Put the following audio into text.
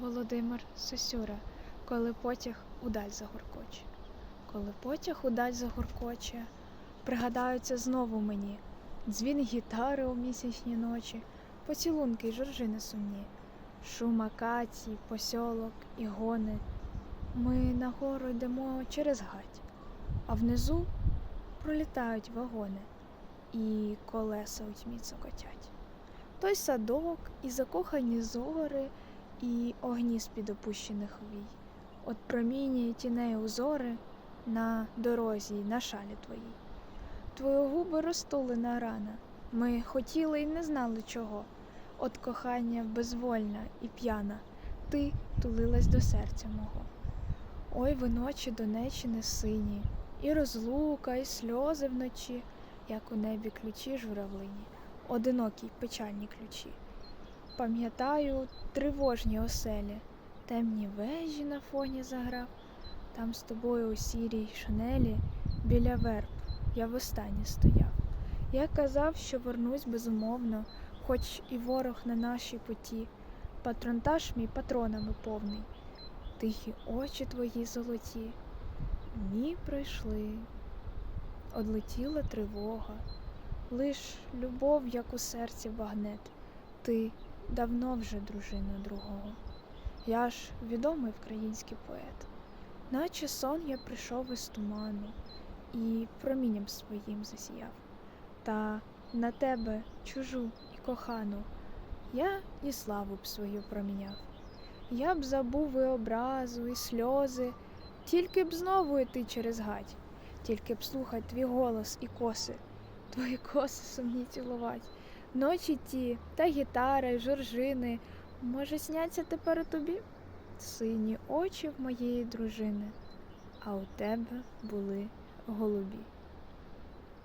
Володимир Сосюра, коли потяг удаль загуркоче. Коли потяг удаль загуркоче, пригадаються знову мені дзвін гітари у місячні ночі, поцілунки й жоржини сумні, шум акацій, посьолок і гони. Ми нагору йдемо через гать, а внизу пролітають вагони, і колеса у тьмі цокотять. Той садок, і закохані зори, і огні з-під опущених вій, От проміння і тіней узори на дорозі на шалі твоїй. Твої губи розтулена рана. Ми хотіли й не знали чого. От кохання безвольна і п'яна, ти тулилась до серця мого. Ой, ви ночі Донеччини сині, і розлука, і сльози вночі, як у небі ключі журавлині, одинокі печальні ключі. Пам'ятаю тривожні оселі, темні вежі на фоні заграв, там з тобою у сірій шинелі біля верб я востаннє стояв. Я казав, що вернусь безумовно, хоч і ворог на нашій путі, патронтаж мій патронами повний, тихі очі твої золоті, дні пройшли, одлетіла тривога, лиш любов, як у серці багнет, ти давно вже дружина другого. Я ж відомий український поет, наче сон я прийшов із туману і промінням своїм засіяв. Та на тебе, чужу і кохану, я і славу б свою проміняв. Я б забув і образу, і сльози, тільки б знову йти через гать, тільки б слухать твій голос і коси, твої коси сумні цілувать. Ночі ті та гітари, журжини, може, сняться тепер і тобі? Сині очі в моєї дружини, а у тебе були голубі.